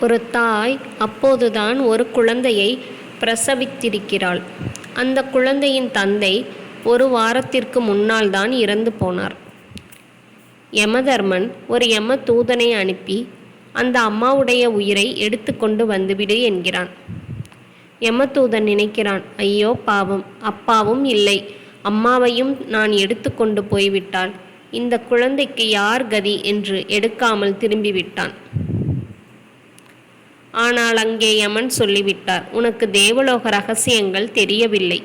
ஒரு தாய் அப்போதுதான் ஒரு குழந்தையை பிரசவித்திருக்கிறாள். அந்த குழந்தையின் தந்தை ஒரு வாரத்திற்கு முன்னால் தான் இறந்து போனார். யமதர்மன் ஒரு யம தூதனை அனுப்பி அந்த அம்மாவுடைய உயிரை எடுத்துக்கொண்டு வந்துவிடு என்கிறான். யமதூதன் நினைக்கிறான் ஐயோ பாவம் அப்பாவும் இல்லை. அம்மாவையும் நான் எடுத்துக்கொண்டு போய்விட்டால் இந்த குழந்தைக்கு யார் கதி? என்று எடுக்காமல் திரும்பிவிட்டான். ஆனால் அங்கே யமன் சொல்லிவிட்டார் உனக்கு தேவலோக ரகசியங்கள் தெரியவில்லை.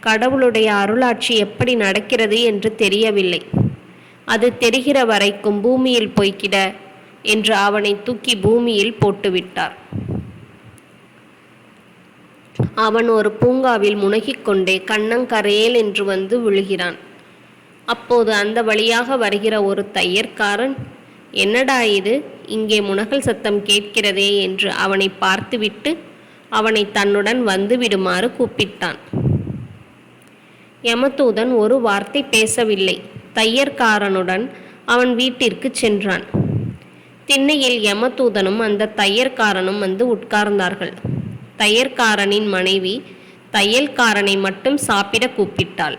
கடவுளுடைய அருளாட்சி எப்படி நடக்கிறது என்று தெரியவில்லை. அது தெரிகிற வரைக்கும் பூமியில் போய்க்கிட என்று அவனை தூக்கி பூமியில் போட்டுவிட்டார். அவன் ஒரு பூங்காவில் முனகிக்கொண்டே கண்ணங்கரையேல் என்று வந்து விழுகிறான். அப்போது அந்த வழியாக வருகிற ஒரு தையற்காரன் என்னடா இது? இங்கே முனகல் சத்தம் கேட்கிறதே என்று அவனை பார்த்துவிட்டு அவனை தன்னுடன் வந்து விடுமாறு கூப்பிட்டான். யமதூதன் ஒரு வார்த்தை பேசவில்லை. தையற்காரனுடன் அவன் வீட்டிற்கு சென்றான். திண்ணையில் யமதூதனும் அந்த தையற்காரனும் வந்து உட்கார்ந்தார்கள். தையற்காரனின் மனைவி தையல்காரனை மட்டும் சாப்பிட கூப்பிட்டாள்.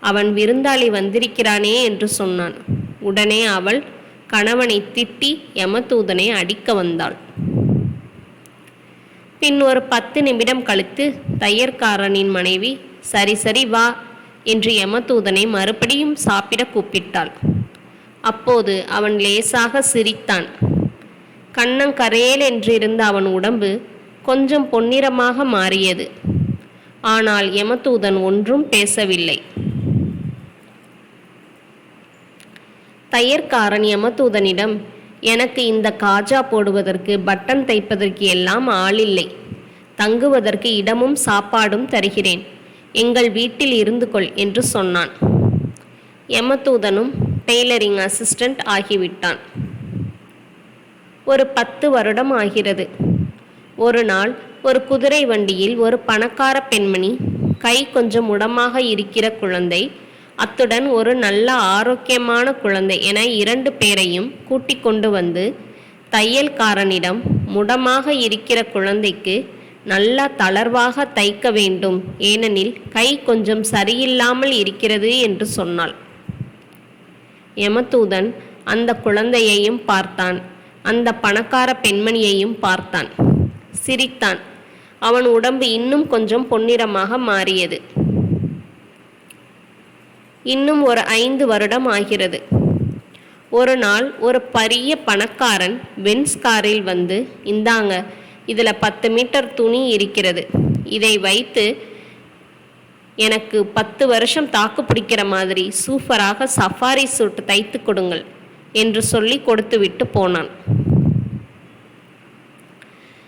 அவன் விருந்தாளி வந்திருக்கிறானே என்று சொன்னான். உடனே அவள் கணவனை திட்டி யமதூதனை அடிக்க வந்தாள். பின் ஒரு பத்து நிமிடம் கழித்து தையற்காரனின் மனைவி சரி சரி வா என்று யமதூதனை மறுபடியும் சாப்பிட கூப்பிட்டாள். அப்போது அவன் லேசாக சிரித்தான். கண்ணங்கரையேல் என்றிருந்த அவன் உடம்பு கொஞ்சம் பொன்னிறமாக மாறியது. ஆனால் யமதூதன் ஒன்றும் பேசவில்லை. தையற்காரன் தூதனிடம் எனக்கு இந்த காஜா போடுவதற்கு பட்டன் தைப்பதற்கு எல்லாம் ஆளில்லை. தங்குவதற்கு இடமும் சாப்பாடும் தருகிறேன். எங்கள் வீட்டில் இருந்து கொள் என்று சொன்னான். யமதூதனும் டெய்லரிங் அசிஸ்டண்ட் ஆகிவிட்டான். ஒரு பத்து வருடம் ஆகிறது. ஒரு நாள் ஒரு குதிரை வண்டியில் ஒரு பணக்கார பெண்மணி கை கொஞ்சம் உடமாக இருக்கிற குழந்தை அத்துடன் ஒரு நல்ல ஆரோக்கியமான குழந்தை என இரண்டு பேரையும் கூட்டிக் கொண்டு வந்து தையல்காரனிடம் முடமாக இருக்கிற குழந்தைக்கு நல்லா தளர்வாக தைக்க வேண்டும். ஏனெனில் கை கொஞ்சம் சரியில்லாமல் இருக்கிறது என்று சொன்னாள். யமதூதன் அந்த குழந்தையையும் பார்த்தான். அந்த பணக்கார பெண்மணியையும் பார்த்தான். சிரித்தான். அவன் உடம்பு இன்னும் கொஞ்சம் பொன்னிறமாக மாறியது. இன்னும் ஒரு ஐந்து வருடம் ஆகிறது. ஒரு நாள் ஒரு பரிய பணக்காரன் பென்ஸ் காரில் வந்து இந்தாங்க இதில் பத்து மீட்டர் துணி இருக்கிறது. இதை வைத்து எனக்கு பத்து வருஷம் தாக்கு பிடிக்கிற மாதிரி சூப்பராக சஃபாரி சூட் தைத்து கொடுங்கள் என்று சொல்லி கொடுத்துவிட்டு போனான்.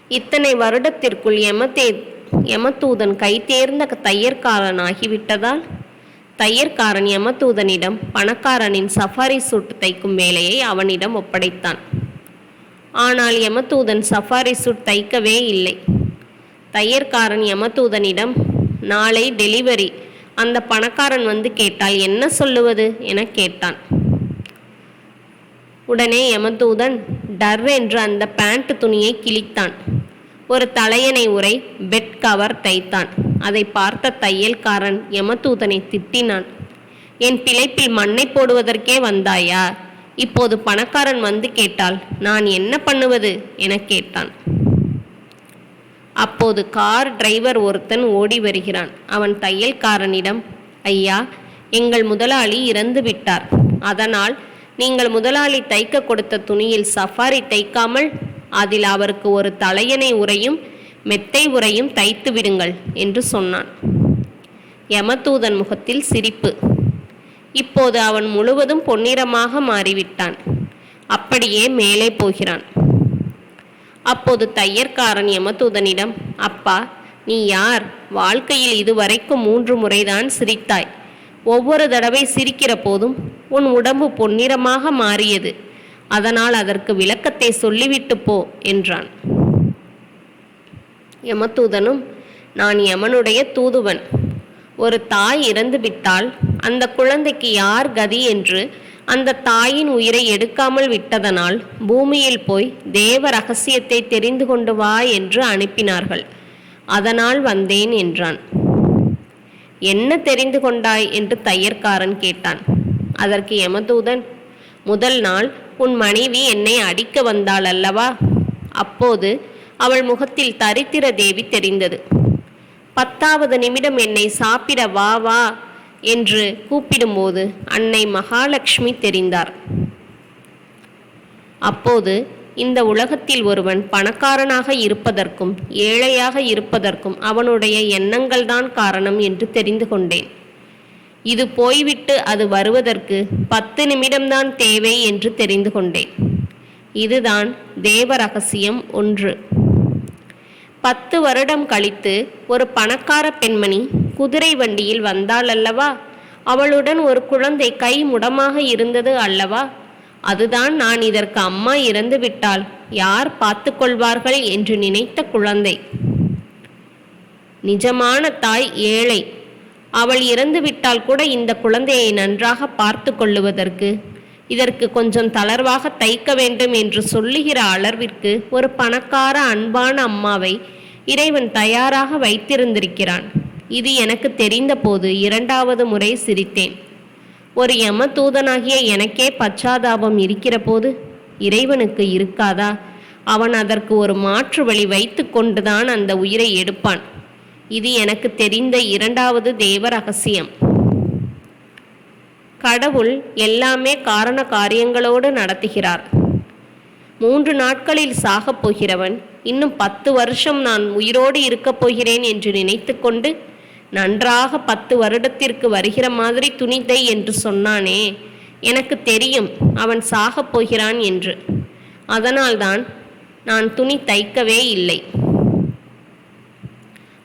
இத்தனை வருடத்திற்குள் எமத்தே எமத்தூதன் கை தேர்ந்த தையற்காரன் ஆகிவிட்டதால் தையற்காரன் யமதூதனிடம் பணக்காரனின் சஃபாரி சூட் தைக்கும் வேலையை அவனிடம் ஒப்படைத்தான். ஆனால் யமதூதன் சஃபாரி சூட் தைக்கவே இல்லை. தையற்காரன் யமதூதனிடம் நாளை டெலிவரி. அந்த பணக்காரன் வந்து கேட்டால் என்ன சொல்லுவது? என கேட்டான். உடனே யமதூதன் டர் என்று அந்த பேண்ட் துணியை கிழித்தான். ஒரு தலையணை உரை பெட் கவர் தைத்தான். அதை பார்த்த தையல்காரன் யமதூதனை திட்டினான். என் பிழைப்பில் மண்ணை போடுவதற்கே வந்தாயா? இப்போது பணக்காரன் வந்து கேட்டால் நான் என்ன பண்ணுவது? என கேட்டான். அப்போது கார் டிரைவர் ஒருத்தன் ஓடி வருகிறான். அவன் தையல்காரனிடம் ஐயா எங்கள் முதலாளி இறந்து விட்டார். அதனால் நீங்கள் முதலாளி தைக்க கொடுத்த துணியில் சஃபாரி தைக்காமல் அதில் அவருக்கு ஒரு தலையணை உரையும் மெத்தை உரையும் தைத்து விடுங்கள் என்று சொன்னான். யமதூதன் முகத்தில் சிரிப்பு. இப்போது அவன் முழுவதும் பொன்னிறமாக மாறிவிட்டான். அப்படியே மேலே போகிறான். அப்போது தையற்காரன் யமதூதனிடம் அப்பா நீ யார்? வாழ்க்கையில் இதுவரைக்கும் மூன்று முறைதான் சிரித்தாய். ஒவ்வொரு தடவை சிரிக்கிற போதும் உன் உடம்பு பொன்னிறமாக மாறியது. அதனால் அதற்கு விளக்கத்தை சொல்லிவிட்டு போ என்றான். யமதூதனும் நான் யமனுடைய தூதுவன். ஒரு தாய் இறந்து விட்டால் அந்த குழந்தைக்கு யார் கதி என்று அந்த தாயின் உயிரை எடுக்காமல் விட்டதனால் பூமியில் போய் தேவ ரகசியத்தை தெரிந்து கொண்டு வா என்று அனுப்பினார்கள். அதனால் வந்தேன் என்றான். என்ன தெரிந்து கொண்டாய்? என்று தையற்காரன் கேட்டான். அதற்கு யமதூதன் முதல் நாள் உன் மனைவி என்னை அடிக்க வந்தாள் அல்லவா? அப்போது அவள் முகத்தில் தரித்திர தேவி தெரிந்தது. பத்தாவது நிமிடம் என்னை சாப்பிட வா வா என்று கூப்பிடும்போது அன்னை மகாலட்சுமி தெரிந்தார். அப்போது இந்த உலகத்தில் ஒருவன் பணக்காரனாக இருப்பதற்கும் ஏழையாக இருப்பதற்கும் அவனுடைய எண்ணங்கள்தான் காரணம் என்று தெரிந்து கொண்டேன். இது போய்விட்டு அது வருவதற்கு பத்து நிமிடம்தான் தேவை என்று தெரிந்து கொண்டேன். இதுதான் தேவ ரகசியம் ஒன்று. பத்து வருடம் கழித்து ஒரு பணக்கார பெண்மணி குதிரை வண்டியில் வந்தாள் அல்லவா? அவளுடன் ஒரு குழந்தை கை முடமாக இருந்தது அல்லவா? அதுதான் நான் இதற்கு அம்மா இறந்து விட்டால் யார் பார்த்து கொள்வார்கள் என்று நினைத்த குழந்தை. நிஜமான தாய் ஏழை. அவள் இறந்துவிட்டால் கூட இந்த குழந்தையை நன்றாக பார்த்து கொள்ளுவதற்கு இதற்கு கொஞ்சம் தளர்வாக தைக்க வேண்டும் என்று சொல்லுகிற அளவிற்கு ஒரு பணக்கார அன்பான அம்மாவை இறைவன் தயாராக வைத்திருந்திருக்கிறான். இது எனக்கு தெரிந்தபோது இரண்டாவது முறை சிரித்தேன். ஒரு யம தூதனாகிய எனக்கே பச்சாதாபம் இருக்கிற போது இறைவனுக்கு இருக்காதா? அவன் அதற்கு ஒரு மாற்று வழி வைத்து கொண்டுதான் அந்த உயிரை எடுப்பான். இது எனக்கு தெரிந்த இரண்டாவது தேவ ரகசியம். கடவுள் எல்லாமே காரண காரியங்களோடு நடத்துகிறார். மூன்று நாட்களில் சாகப் போகிறவன் இன்னும் பத்து வருஷம் நான் உயிரோடு இருக்கப் போகிறேன் என்று நினைத்து கொண்டு நன்றாக பத்து வருடத்திற்கு வருகிற மாதிரி துணித்தை என்று சொன்னானே எனக்கு தெரியும் அவன் சாகப் போகிறான் என்று. அதனால்தான் நான் துணி தைக்கவே இல்லை.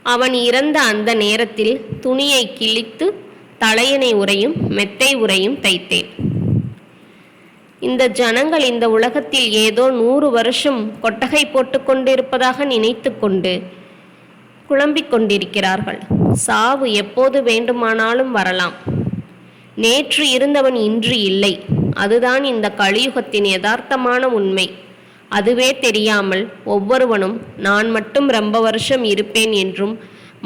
அவன் இறந்த அந்த நேரத்தில் துணியை கிழித்து தலையணை உரையும் மெத்தை உரையும் தைத்தேன். இந்த ஜனங்கள் இந்த உலகத்தில் ஏதோ நூறு வருஷம் கொட்டகை போட்டு கொண்டிருப்பதாக நினைத்து கொண்டு குழம்பிக் கொண்டிருக்கிறார்கள். சாவு எப்போது வேண்டுமானாலும் வரலாம். நேற்று இருந்தவன் இன்று இல்லை. அதுதான் இந்த கலியுகத்தின் யதார்த்தமான உண்மை. அதுவே தெரியாமல் ஒவ்வொருவனும் நான் மட்டும் ரொம்ப வருஷம் இருப்பேன் என்றும்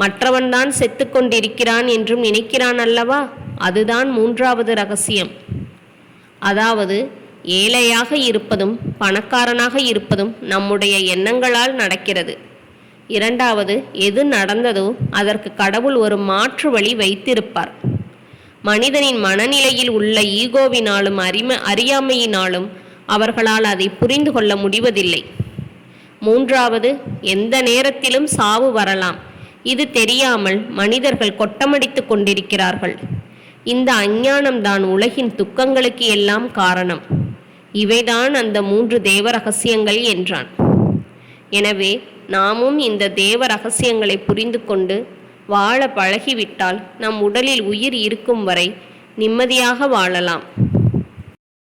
மற்றவன்தான் செத்து கொண்டிருக்கிறான் என்றும் நினைக்கிறான் அல்லவா? அதுதான் மூன்றாவது ரகசியம். அதாவது ஏழையாக இருப்பதும் பணக்காரனாக இருப்பதும் நம்முடைய எண்ணங்களால் நடக்கிறது. இரண்டாவது எது நடந்ததோ அதற்கு கடவுள் ஒரு மாற்று வழி வைத்திருப்பார். மனிதனின் மனநிலையில் உள்ள ஈகோவினாலும் அறிம அறியாமையினாலும் அவர்களால் அதை புரிந்து கொள்ள முடிவதில்லை. மூன்றாவது எந்த நேரத்திலும் சாவு வரலாம். இது தெரியாமல் மனிதர்கள் கொட்டமடித்து கொண்டிருக்கிறார்கள். இந்த அஞ்ஞானம்தான் உலகின் துக்கங்களுக்கு எல்லாம் காரணம். இவைதான் அந்த மூன்று தேவ ரகசியங்கள் என்றான். எனவே நாமும் இந்த தேவ ரகசியங்களை புரிந்து கொண்டு வாழ பழகிவிட்டால் நம் உடலில் உயிர் இருக்கும் வரை நிம்மதியாக வாழலாம்.